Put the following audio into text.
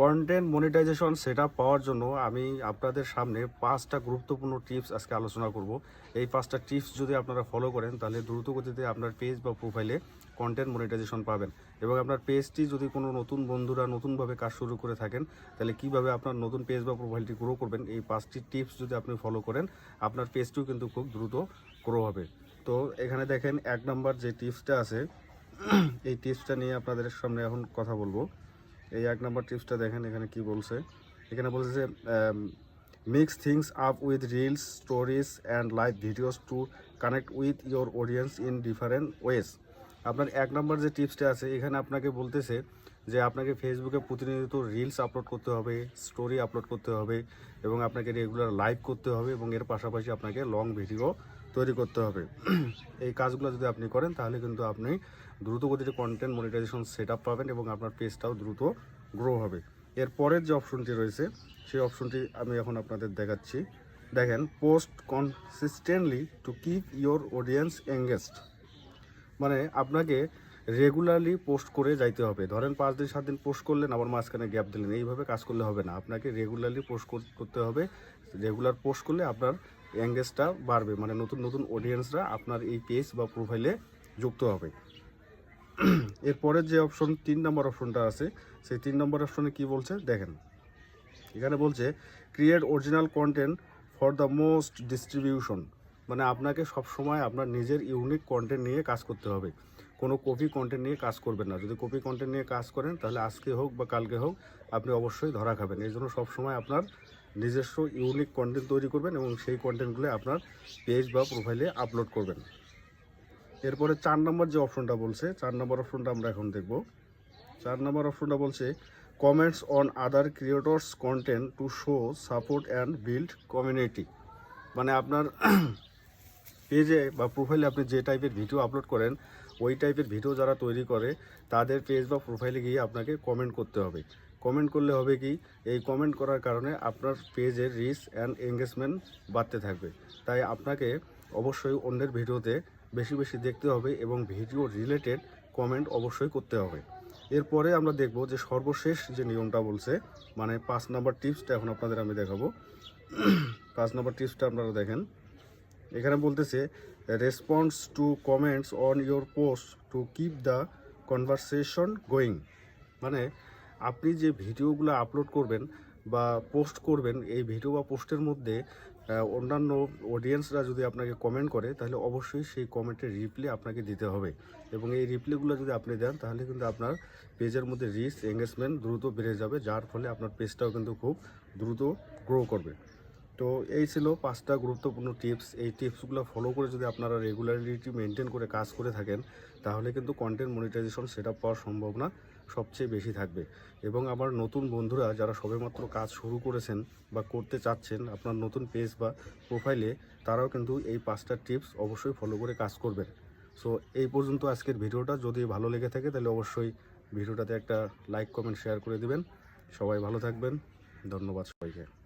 Content monetization set পাওয়ার জন্য আমি আপনাদের সামনে পাঁচটা গুরুত্বপূর্ণ টিপস আজকে আলোচনা করব। এই পাঁচটা টিপস যদি আপনারা ফলো করেন, তাহলে দ্রুত গতিতে আপনার পেজ বা প্রোফাইলে কন্টেন্ট মনিটাইজেশন পাবেন। এবং আপনার পেজটি যদি কোনো নতুন বন্ধুরা নতুনভাবে কাজ শুরু করে থাকেন, তাহলে কীভাবে আপনার নতুন পেজ বা প্রোফাইলটি গ্রো করবেন, এই পাঁচটি টিপস যদি আপনি ফলো করেন, আপনার পেজটিও কিন্তু খুব দ্রুত গ্রো হবে। তো এখানে দেখেন, এক নম্বর যে টিপসটা আছে, এই টিপসটা নিয়ে আপনাদের সামনে এখন কথা বলব। এই এক নম্বর টিপসটা দেখেন এখানে কি বলছে। এখানে বলছে যে mix things up with reels stories and live videos to connect with your audience in different ways আপনার এক নম্বর যে টিপসটা আছে, এখানে আপনাকে বলতেছে যে, আপনাকে ফেসবুকে প্রতিনিয়ত রিলস আপলোড করতে হবে স্টোরি আপলোড করতে হবে এবং আপনাকে রেগুলার লাইভ করতে হবে এবং এর পাশাপাশি আপনাকে লং ভিডিও তৈরি করতে হবে। এই কাজগুলো যদি আপনি করেন, তাহলে কিন্তু আপনি দ্রুত গতিতে কন্টেন্ট মনিটাইজেশন সেট পাবেন এবং আপনার পেজটাও দ্রুত গ্রো হবে। এর পরের যে অপশনটি রয়েছে, সেই অপশনটি আমি এখন আপনাদের দেখাচ্ছি। দেখেন post consistently to keep your audience engaged মানে আপনাকে রেগুলারলি পোস্ট করে যাইতে হবে। ধরেন পাঁচ দিন, সাত দিন পোস্ট করলেন, আবার মাঝখানে গ্যাপ দিলেন। এইভাবে কাজ করলে হবে না। আপনাকে রেগুলারলি পোস্ট করতে হবে। রেগুলার পোস্ট করলে আপনার এঙ্গেজটা বাড়বে মানে নতুন নতুন অডিয়েন্সরা আপনার এই পেজ বা প্রোফাইলে যুক্ত হবে। এরপরের যে অপশন তিন নম্বর অপশনটা আছে, সেই তিন নম্বর অপশনে কি বলছে? দেখেন, এখানে বলছে create original content for the most distribution মানে আপনাকে সব সময় আপনার নিজের ইউনিক কন্টেন্ট নিয়ে কাজ করতে হবে। কোনো কপি কন্টেন্ট নিয়ে কাজ করবেন না। যদি কপি কন্টেন্ট নিয়ে কাজ করেন, তাহলে আজকে হোক বা কালকে হোক, আপনি অবশ্যই ধরা খাবেন। এই জন্য সবসময় আপনার নিজস্ব ইউনিক কন্টেন্ট তৈরি করবেন এবং সেই কন্টেন্টগুলো আপনার পেজ বা প্রোফাইলে আপলোড করবেন। এরপরে চার নম্বর যে অপশনটা বলছে, চার নম্বর অপশনটা আমরা এখন দেখব। চার নম্বর অপশনটা বলছে comments on other creators content to show support and build community মানে আপনার পেজে বা প্রোফাইলে আপনি যে টাইপের ভিডিও আপলোড করেন, ওই টাইপের ভিডিও যারা তৈরি করে, তাদের পেজ বা প্রোফাইলে গিয়ে আপনাকে কমেন্ট করতে হবে। কমেন্ট করলে হবে কি? এই কমেন্ট করার কারণে আপনার পেজের রিচ অ্যান্ড এঙ্গেজমেন্ট বাড়তে থাকবে। তাই আপনাকে অবশ্যই অন্যের ভিডিওতে বেশি বেশি দেখতে হবে এবং ভিডিও রিলেটেড কমেন্ট অবশ্যই করতে হবে। এরপরে আমরা দেখব যে সর্বশেষ যে নিয়মটা বলছে মানে পাঁচ নাম্বার টিপসটা এখন আপনাদের আমি দেখাবো। পাঁচ নাম্বার টিপসটা আপনারা দেখেন। এখানে বলতেছে response to comments on your post to keep the conversation going মানে আপনি যে ভিডিওগুলো আপলোড করবেন বা পোস্ট করবেন, এই ভিডিও বা পোস্টের মধ্যে অন্যান্য অডিয়েন্সরা যদি আপনাকে কমেন্ট করে, তাহলে অবশ্যই সেই কমেন্টের রিপ্লে আপনাকে দিতে হবে। এবং এই রিপ্লেগুলো যদি আপনি দেন, তাহলে কিন্তু আপনার পেজের মধ্যে রিচ এঙ্গেজমেন্ট দ্রুত বেড়ে যাবে, যার ফলে আপনার পেজটাও কিন্তু খুব দ্রুত গ্রো করবে। তো এই ছিল পাঁচটা গুরুত্বপূর্ণ টিপস। এই টিপসগুলো ফলো করে যদি আপনারা রেগুলারিটি মেনটেন করে কাজ করে থাকেন, তাহলে কিন্তু কন্টেন্ট মনিটাইজেশন সেট আপ পাওয়ার সম্ভাবনা সবচেয়ে বেশি থাকবে। এবং আমার নতুন বন্ধুরা যারা সবেমাত্র কাজ শুরু করেছেন বা করতে চাচ্ছেন, আপনার নতুন পেজ বা প্রোফাইলে তারাও কিন্তু এই পাঁচটা টিপস অবশ্যই ফলো করে কাজ করবেন। সো এই পর্যন্ত আজকের ভিডিওটা। যদি ভালো লেগে থাকে, তাহলে অবশ্যই ভিডিওটাতে একটা লাইক কমেন্ট শেয়ার করে দিবেন। সবাই ভালো থাকবেন। ধন্যবাদ সবাইকে।